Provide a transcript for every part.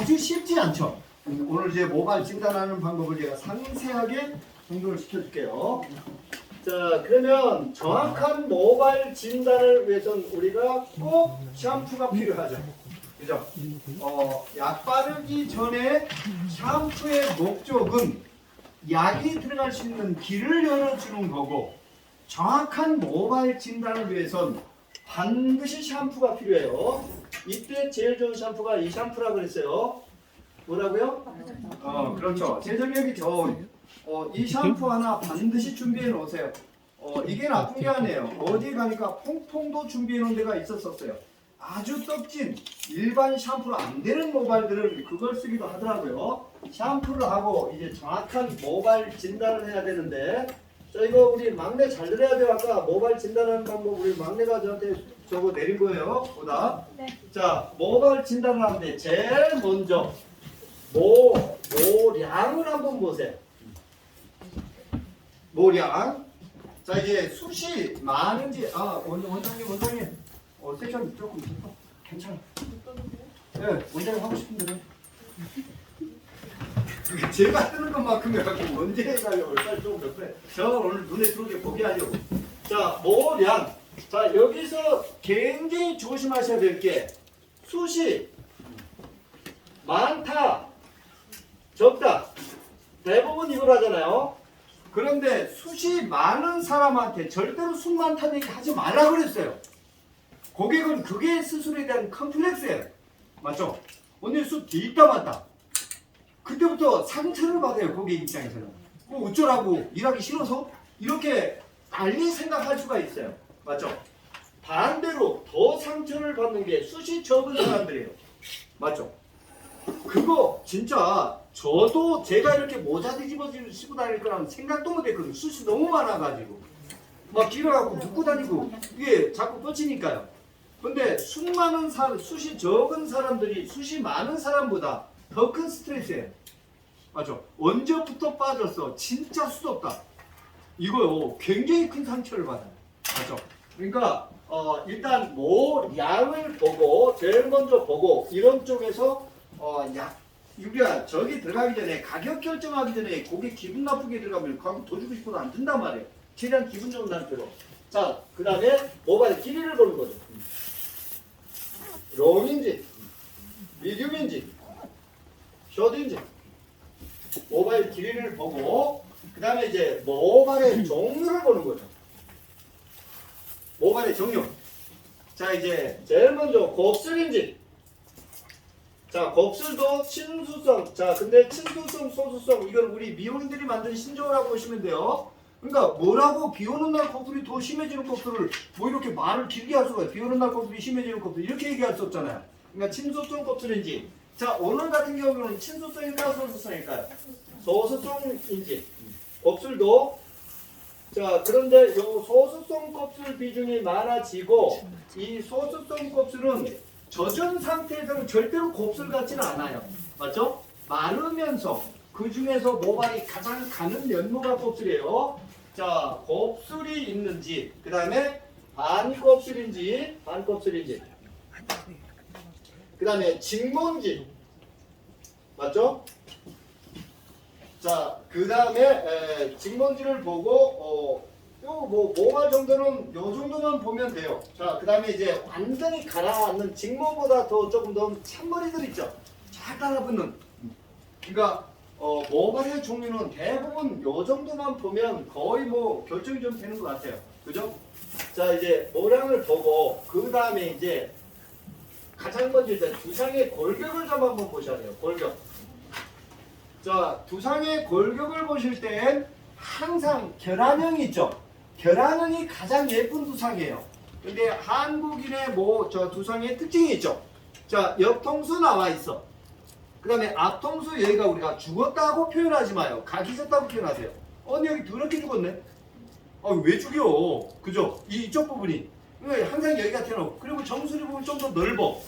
아주 쉽지 않죠. 음, 오늘 이제 모발 진단하는 방법을 제가 상세하게 공부를 시켜줄게요. 자, 그러면 정확한 모발 진단을 위해서는 우리가 꼭 샴푸가 필요하죠. 그죠? 어, 약 바르기 전에 샴푸의 목적은 약이 들어갈 수 있는 길을 열어주는 거고 정확한 모발 진단을 위해선 반드시 샴푸가 필요해요. 이때 제일 좋은 샴푸가 이 샴푸라고 그랬어요. 뭐라고요? 어, 그렇죠. 제전력이 좋은 어, 이 샴푸 하나 반드시 준비해 놓으세요. 어, 이게 나쁜 게 아니에요. 어디 가니까 퐁퐁도 준비해 놓은 데가 있었었어요. 아주 떡진 일반 샴푸로 안 되는 모발들은 그걸 쓰기도 하더라고요. 샴푸를 하고 이제 정확한 모발 진단을 해야 되는데 자 이거 우리 막내 잘 들어야 돼요. 아까 모발 진단하는 방법 우리 막내가 저한테 저거 내린 거예요. 보다. 네. 자 모발 진단을 하는데 제일 먼저 모 모량을 한번 보세요. 모량. 자 이제 숱이 많은지 아 원, 원장님 원장님 어 세션 조금 깊어 괜찮아. 네 원장님 하고 싶은 대로. 제가 뜨는 것만큼 해가지고 언제 해가요 얼마나 좀몇 배. 저 오늘 눈에 들어오게 보게 하려고. 자 모량. 자 여기서 굉장히 조심하셔야 될게 숱이 많다, 적다. 대부분 이걸 하잖아요. 그런데 숱이 많은 사람한테 절대로 숱 많다는 얘기 하지 말라 그랬어요. 고객은 그게 스스로에 대한 컴플렉스예요. 맞죠? 오늘 숱 뒤있다 맞다. 그때부터 상처를 받아요, 고객 입장에서는. 뭐 어쩌라고 일하기 싫어서? 이렇게 빨리 생각할 수가 있어요. 맞죠? 반대로 더 상처를 받는 게 숱이 적은 사람들이에요. 맞죠? 그거 진짜 저도 제가 이렇게 모자 뒤집어 쓰고 다닐 거라는 생각도 못했거든요. 숱이 너무 많아가지고 막 길어갖고 묶고 다니고 이게 자꾸 뻗치니까요. 근데 숱 많은 사람, 숱이 적은 사람들이 숱이 많은 사람보다 더 큰 스트레스예요. 맞죠? 언제부터 빠졌어? 진짜 수없다. 이거요 굉장히 큰 상처를 받아요. 맞죠? 그러니까 어, 일단 모량을 보고 제일 먼저 보고 이런 쪽에서 어, 약 우리가 저기 들어가기 전에 가격 결정하기 전에 고객 기분 나쁘게 들어가면 가격 더 주고 싶어도 안 든단 말이에요. 최대한 기분 좋은 상태로. 자, 그 다음에 모발의 길이를 보는 거죠. 롱인지, 미디움인지, 숏인지, 모발 길이를 보고, 그 다음에 이제 모발의 종류를 보는 거죠. 모발의 종류. 자, 이제 제일 먼저 곱슬인지, 자, 곱슬도 친수성. 자, 근데 친수성, 소수성 이건 우리 미혼들이 만든 신조어라고 보시면 돼요. 그러니까 뭐라고 비 오는 날 곱슬이 더 심해지는 곱슬을 뭐 이렇게 말을 길게 할 수가. 비 오는 날 곱슬이 심해지는 곱슬 이렇게 얘기할 수 없잖아요. 그러니까 친소성 곱슬인지. 자, 오늘 같은 경우는 친소성일까요, 소수성일까요? 소수성인지. 곱슬도 자, 그런데 요 소수성 곱슬 비중이 많아지고 이 소수성 곱슬은 젖은 상태에서는 절대로 곱슬 같지는 않아요. 맞죠? 마르면서 그 중에서 모발이 가장 가는 연모가 곱슬이에요. 자, 곱슬이 있는지, 그 다음에 반곱슬인지, 반곱슬인지, 그 다음에 직몬지, 맞죠? 자, 그 다음에 직몬지를 보고 어, 요뭐 모발 정도는 요 정도만 보면 돼요. 자, 그 다음에 이제 완전히 가라앉는 직모보다 더 조금 더 찬머리들 있죠. 잘 따라붙는. 그러니까 어, 모발의 종류는 대부분 요 정도만 보면 거의 뭐 결정이 좀 되는 것 같아요. 그죠? 자, 이제 모량을 보고 그 다음에 이제 가장 먼저 이제 두상의 골격을 좀 한번 보셔야 돼요. 골격. 자, 두상의 골격을 보실 땐 항상 결합형이 있죠. 결합형이 가장 예쁜 두상이에요. 근데 한국인의 뭐 저 두상의 특징이 있죠. 자, 옆통수 나와 있어. 그 다음에 앞통수 여기가 우리가 죽었다고 표현하지 마요. 각이 졌다고 표현하세요. 언니 여기 더럽게 죽었네. 아, 왜 죽여? 그죠? 이- 이쪽 부분이. 항상 여기가 튀어나오고. 그리고 정수리 부분 좀 더 넓어.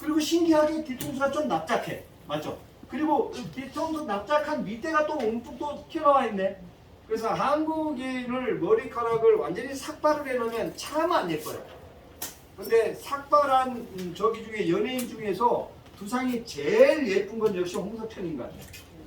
그리고 신기하게 뒤통수가 좀 납작해. 맞죠? 그리고 뒤통수 납작한 밑에가 또 움푹 또 튀어나와 있네. 그래서 한국인을 머리카락을 완전히 삭발을 해놓으면 참 안 예뻐요. 근데 삭발한 음, 저기 중에 연예인 중에서 두상이 제일 예쁜 건 역시 홍석천인 것 같아요.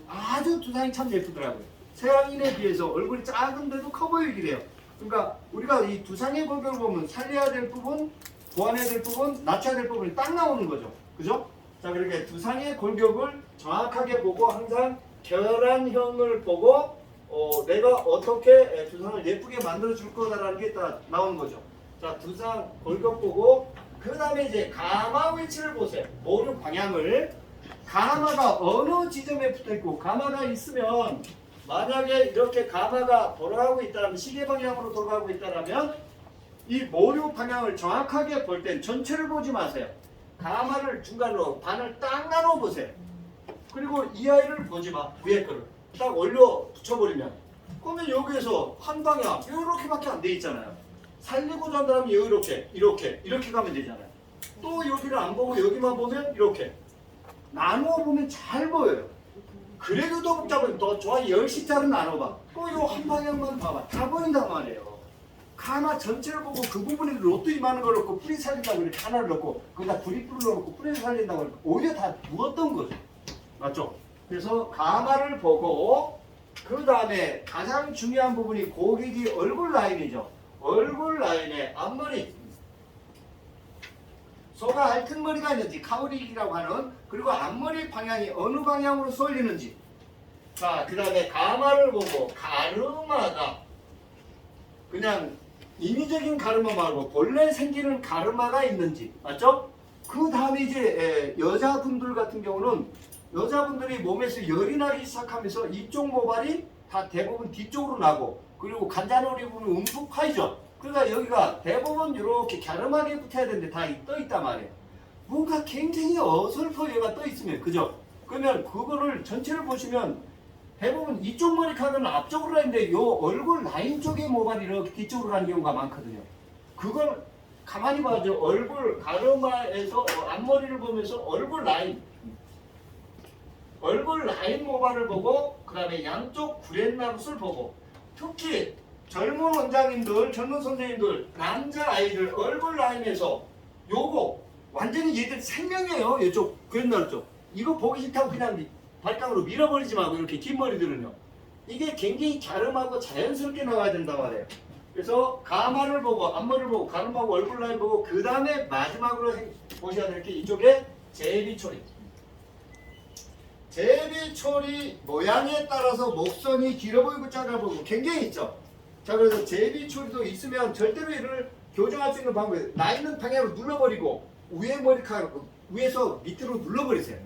아주 두상이 참 예쁘더라고요. 서양인에 비해서 얼굴이 작은데도 커 보이긴 해요. 그러니까 우리가 이 두상의 골격을 보면 살려야 될 부분, 보완해야 될 부분, 낮춰야 될 부분이 딱 나오는 거죠. 그죠? 자, 그렇게 두상의 골격을 정확하게 보고 항상 결안형을 보고 어, 내가 어떻게 에, 두상을 예쁘게 만들어 줄 거다라는 게 다 나오는 거죠. 자, 두상 골격 보고 그 다음에 이제 가마 위치를 보세요. 모류 방향을 가마가 어느 지점에 붙어 있고 가마가 있으면 만약에 이렇게 가마가 돌아가고 있다면 시계 방향으로 돌아가고 있다면 이 모류 방향을 정확하게 볼 땐 전체를 보지 마세요. 가마를 중간으로 반을 딱 나눠 보세요. 그리고 이 아이를 보지 마. 위에 거를 딱 올려 붙여버리면 그러면 여기에서 한 방향 이렇게밖에 안 돼 있잖아요. 살리고자 한다면 이렇게 이렇게 이렇게 가면 되잖아요. 또 여기를 안 보고 여기만 보면 이렇게 나누어 보면 잘 보여요. 그래도 더 복잡하면 더 좋아 10시 짜리 나눠봐. 또요한 방향만 봐봐. 다 보인단 말이에요. 가마 전체를 보고 그 부분에 로또 이만한 걸 넣고 뿌리 살린다고 이렇게 하나를 넣고 거기다 뿌리뿌리를 넣고 뿌리 살린다고 이렇게 오히려 다 누웠던 거죠. 맞죠? 그래서 가마를 보고 그 다음에 가장 중요한 부분이 고객이 얼굴 라인이죠. 얼굴 라인에 앞머리 소가 핥은 머리가 있는지 카우릭이라고 하는 그리고 앞머리 방향이 어느 방향으로 쏠리는지 자 그 다음에 가마를 보고 가르마가 그냥 인위적인 가르마 말고 본래 생기는 가르마가 있는지 맞죠? 그 다음에 이제 에, 여자분들 같은 경우는 여자분들이 몸에서 열이 나기 시작하면서 이쪽 모발이 다 대부분 뒤쪽으로 나고 그리고 간자놀이 부분이 움푹 파이죠. 그러니까 여기가 대부분 이렇게 갸름하게 붙어야 되는데 다 떠 있단 말이에요. 뭔가 굉장히 어설퍼 얘가 떠 있으면 그죠? 그러면 그거를 전체를 보시면 대부분 이쪽 머리카락은 앞쪽으로 가는데 요 얼굴 라인 쪽의 모발이 이렇게 뒤쪽으로 가는 경우가 많거든요. 그걸 가만히 봐죠. 얼굴 가르마에서 어, 앞머리를 보면서 얼굴 라인 얼굴 라인 모발을 보고 그 다음에 양쪽 구렛나룻을 보고 특히 젊은 원장님들 젊은 선생님들 남자 아이들 얼굴 라인에서 요거 완전히 얘들 생명이에요 이쪽 구렛나룻 쪽 이거 보기 싫다고 그냥 발강으로 밀어버리지 말고 이렇게 긴 머리들은요 이게 굉장히 갸름하고 자연스럽게 나와야 된다 말이에요 그래서 가마를 보고 앞머리를 보고 가름하고 얼굴 라인 보고 그 다음에 마지막으로 해- 보셔야 될 게 이쪽에 제비초리 제비초리 모양에 따라서 목선이 길어 보이고 짧아 보이고 굉장히 있죠. 자 그래서 제비초리도 있으면 절대로 이를 교정할 수 있는 방법이 나 있는 방향으로 눌러버리고 위에 머리카락 위에서 밑으로 눌러버리세요.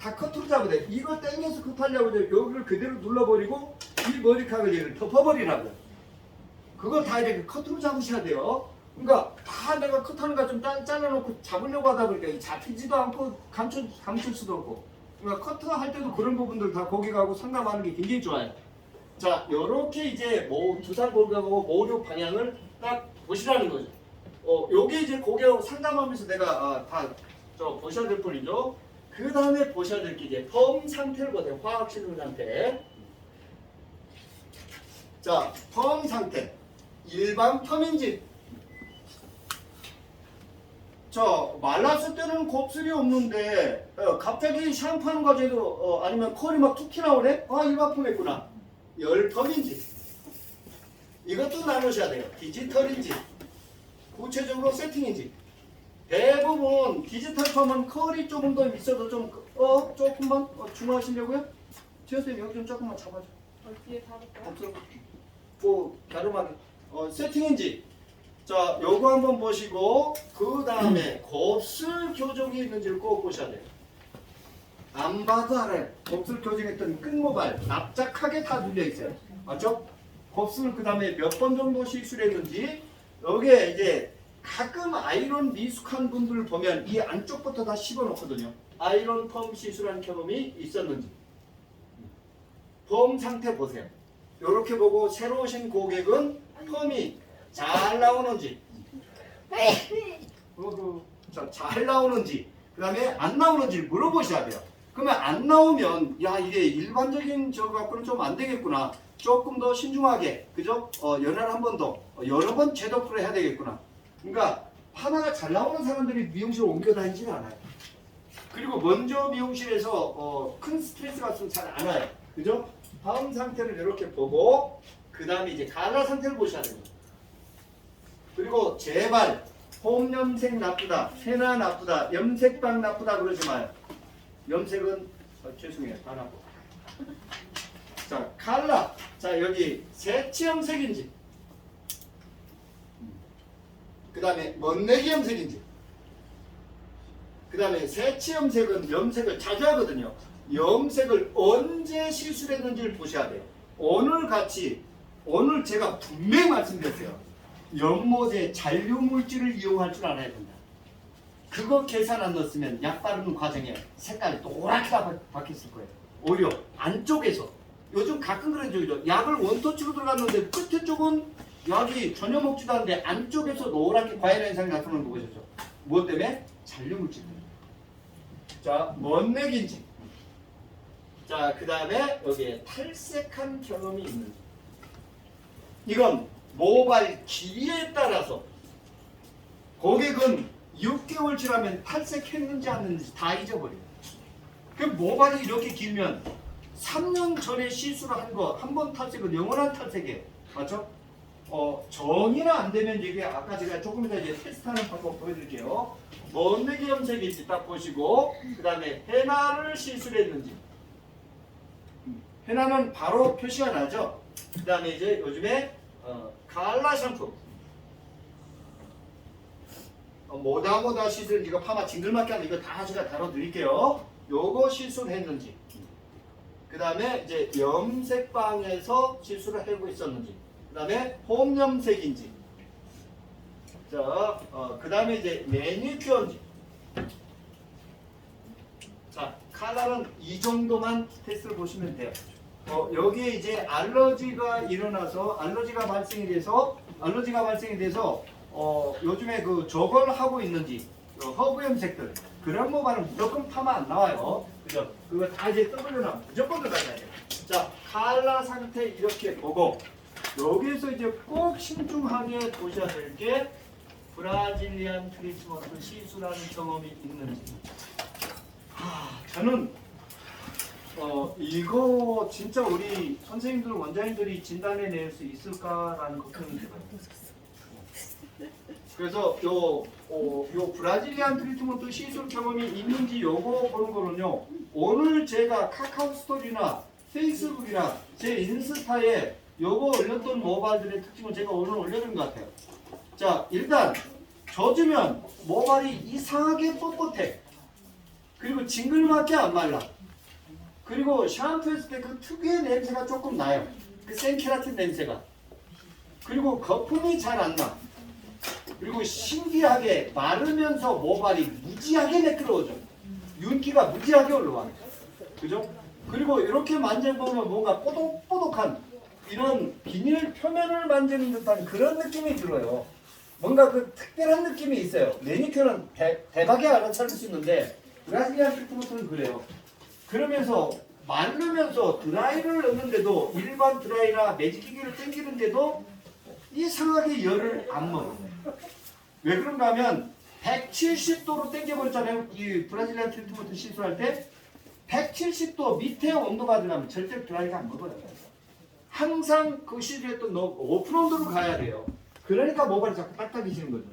다 커트로 잡아야 돼. 이거 땡겨서 급하려고 해도 여기를 그대로 눌러버리고 이 머리카락을 얘를 덮어버리라고요. 그걸 다 이렇게 커트로 잡으셔야 돼요. 그러니까 다 내가 커트하는 거좀 잘라놓고 잡으려고 하다 보니까 이 잡히지도 않고 감출, 감출 수도 없고 그러니까 커트할 때도 그런 부분들 다 거기 가고 상담하는 게 굉장히 좋아요. 자, 요렇게 이제 뭐 두상 골격하고 모류 방향을 딱 보시라는 거죠. 어, 요게 이제 고객하고 상담하면서 내가 아, 다저 보셔야 될 뿐이죠. 그 다음에 보셔야 될 게 이제 펌 상태를 보세요. 화학 시술 상태. 자, 펌 상태. 일반 펌인지 자 말랐을 때는 곱슬이 없는데 어, 갑자기 샴푸하는 과정에도 어, 아니면 컬이 막 툭 튀나오네? 아 일반 펌했구나 열 펌인지 이것도 나누셔야 돼요 디지털인지 구체적으로 세팅인지 대부분 디지털 펌은 컬이 조금 더 있어도 좀 어 조금만 어, 중화하시려고요? 지효쌤 여기 좀 조금만 잡아줘 어, 뒤에 다를까요? 없어. 뭐 갸름하게 어, 세팅인지 자 요거 한번 보시고 그 다음에 곱슬 교정이 있는지를 꼭 보셔야 돼요 안 봐도 알아요 곱슬 교정했던 끝모발 납작하게 다 눌려 있어요 맞죠? 곱슬 그 다음에 몇 번 정도 시술했는지 여기에 이제 가끔 아이론 미숙한 분들 보면 이 안쪽부터 다 씹어 놓거든요. 아이론 펌 시술한 경험이 있었는지. 펌 상태 보세요. 이렇게 보고 새로 오신 고객은 펌이 잘 나오는지. 어, 자, 잘 나오는지 그 다음에 안 나오는지 물어보셔야 돼요. 그러면 안 나오면 야 이게 일반적인 저 갖고는 좀 안 되겠구나. 조금 더 신중하게 그죠? 어, 연애를 한 번더 어, 여러 번 재도프를 해야 되겠구나 그러니까 하나가 잘 나오는 사람들이 미용실 옮겨 다니지는 않아요 그리고 먼저 미용실에서 어, 큰 스트레스가 있으면 잘 안 와요. 그죠? 다음 상태를 이렇게 보고 그 다음에 이제 가라 상태를 보셔야 됩니다. 그리고 제발 홈 염색 나쁘다, 세나 나쁘다, 염색방 나쁘다 그러지 마요. 염색은 어, 죄송해요, 안 하고. 자 칼라, 자 여기 세치 염색인지, 그 다음에 먼내기 염색인지, 그 다음에 세치 염색은 염색을 자주 하거든요. 염색을 언제 실수 했는지를 보셔야 돼요. 오늘 같이 오늘 제가 분명히 말씀드렸어요. 연못에 잔류 물질을 이용할 줄 알아야 된다. 그거 계산 안 넣었으면 약 바르는 과정에 색깔이 바- 바뀌었을 거예요. 오히려 안쪽에서 요즘 가끔 그런 적이죠. 약을 원터치로 들어갔는데 끝에 쪽은 약이 전혀 먹지도 않는데 안쪽에서 노랗게 과일 현상이 나타나는 거 보셨죠? 무엇 때문에? 잔류 물질 때문에. 자, 먼내기인지. 자, 그 다음에 여기에 탈색한 경험이 있는지. 이건 모발 길이에 따라서 고객은 6개월 지나면 탈색했는지 안 했는지 다 잊어버려요. 그 모발이 이렇게 길면 3년 전에 시술을 한 거 한 번 탈색은 영원한 탈색이에요. 맞죠? 어, 정의는 안 되면 이게 아까 제가 조금 이따 이제 테스트하는 방법 보여드릴게요. 먼데기 염색인지 딱 보시고 그 다음에 헤나를 시술했는지 음, 헤나는 바로 표시가 나죠. 그 다음에 이제 요즘에 어, 칼라 샴푸 어, 뭐다 뭐다 시술 이거 파마 징글맞게 하는 이거 다 제가 다뤄드릴게요. 요거 시술했는지 그 다음에 이제 염색방에서 시술을 하고 있었는지 그 다음에 홈 염색인지 자, 어, 그 다음에 이제 매니큐어인지 자, 칼라는 이 정도만 테스트를 보시면 돼요. 어, 여기에 이제 알러지가 일어나서 알러지가 발생이 돼서 알러지가 발생이 돼서 어, 요즘에 그 저걸 하고 있는지 어, 허브 염색들 그런 모발은 무조건 파마 안 나와요. 그죠? 그거 다 이제 떠돌려나 무조건 들어가야 돼요. 자, 칼라 상태 이렇게 보고 여기에서 이제 꼭 신중하게 보셔야 될 게 브라질리안 트리트먼트 시술하는 경험이 있는지. 하, 저는 어 이거 진짜 우리 선생님들 원장님들이 진단해 낼 수 있을까라는 걱정이 들어요. 그래서 요, 어, 요 브라질리안 트리트먼트 시술 경험이 있는지 요거 보는 거는요. 오늘 제가 카카오 스토리나 페이스북이나 제 인스타에 요거 올렸던 모발들의 특징을 제가 오늘 올려드린 것 같아요. 자, 일단 젖으면 모발이 이상하게 뻣뻣해. 그리고 징글맞게 안 말라. 그리고 샴푸했을 때 그 특유의 냄새가 조금 나요. 그 생케라틴 냄새가. 그리고 거품이 잘 안 나. 그리고 신기하게 마르면서 모발이 무지하게 매끄러워져. 윤기가 무지하게 올라와. 그죠? 그리고 이렇게 만져보면 뭔가 뽀독뽀독한 이런 비닐 표면을 만지는 듯한 그런 느낌이 들어요. 뭔가 그 특별한 느낌이 있어요. 매니큐어는 대, 대박에 알아차릴 수 있는데 브라질리안 트리트먼트는 그래요. 그러면서 마르면서 드라이를 넣는데도 일반 드라이나 매직기기를 당기는데도 이상하게 열을 안 먹어요. 왜 그런가 하면 170도로 당겨버렸잖아요. 이 브라질리안 트리트먼트 시술할 때 170도 밑에 온도가 들어가면 절대 드라이가 안 먹어요. 항상 그 시술했던 너 오픈 온도로 가야 돼요. 그러니까 모발이 자꾸 딱딱해지는 거죠.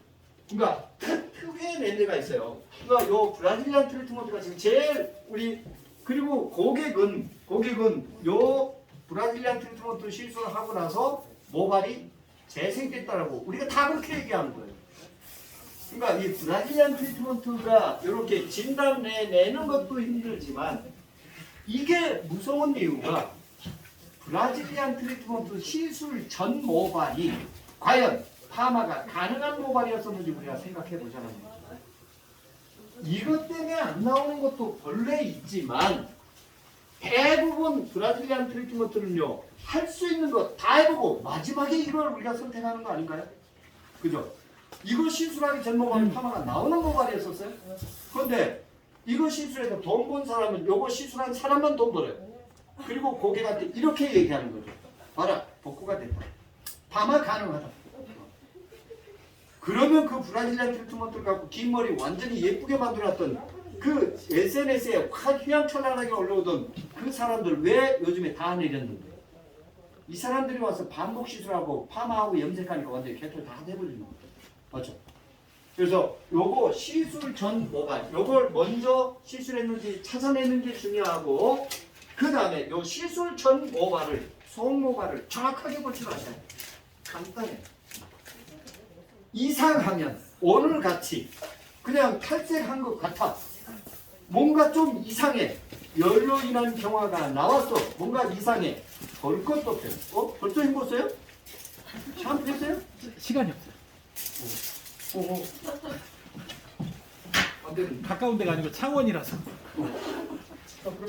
그러니까 특- 특유의 냄새가 있어요. 그러니까 요 브라질리안 트리트먼트가 지금 제일 우리 그리고 고객은 고객은 요 브라질리안 트리트먼트 시술을 하고 나서 모발이 재생됐다라고 우리가 다 그렇게 얘기하는 거예요. 그러니까 이 브라질리안 트리트먼트가 이렇게 진단 내 내는 것도 힘들지만 이게 무서운 이유가 브라질리안 트리트먼트 시술 전 모발이 과연 파마가 가능한 모발이었었는지 우리가 생각해 보자는 거죠. 이것 때문에 안 나오는 것도 본래 있지만 대부분 브라질리안 트리트먼트는요 할 수 있는 거 다 해보고 마지막에 이걸 우리가 선택하는 거 아닌가요? 그죠? 이거 시술하기 전 모발은 파마가 나오는 모발이었었어요. 그런데 이거 시술해서 돈 번 사람은 요거 시술한 사람만 돈 벌어요. 그리고 고객한테 이렇게 얘기하는 거죠. 봐라, 복구가 됐다. 파마 가능하다. 그러면 그 브라질리안 트리트먼트를 갖고 긴 머리 완전히 예쁘게 만들었던 그 SNS에 확 휘황찬란하게 올라오던 그 사람들 왜 요즘에 다 내렸는데? 이 사람들이 와서 반복 시술하고 파마하고 염색하니까 완전히 개털 다 돼버리는 거예요. 맞죠? 그래서 요거 시술 전 모발 요걸 먼저 시술했는지 찾아내는 게 중요하고 그 다음에 요 시술 전 모발을 속 모발을 정확하게 보지 마셔야 돼요. 간단해. 이상하면 오늘 같이 그냥 탈색한 것 같아. 뭔가 좀 이상해. 열로 인한 경화가 나왔어. 뭔가 이상해. 볼 것도 없어요. 어? 벌써 힘보세요? 샴푸 했어요? 시간이 없어요. 오, 오. 안 되는데. 가까운 데가 아니고 창원이라서. 아, 그럼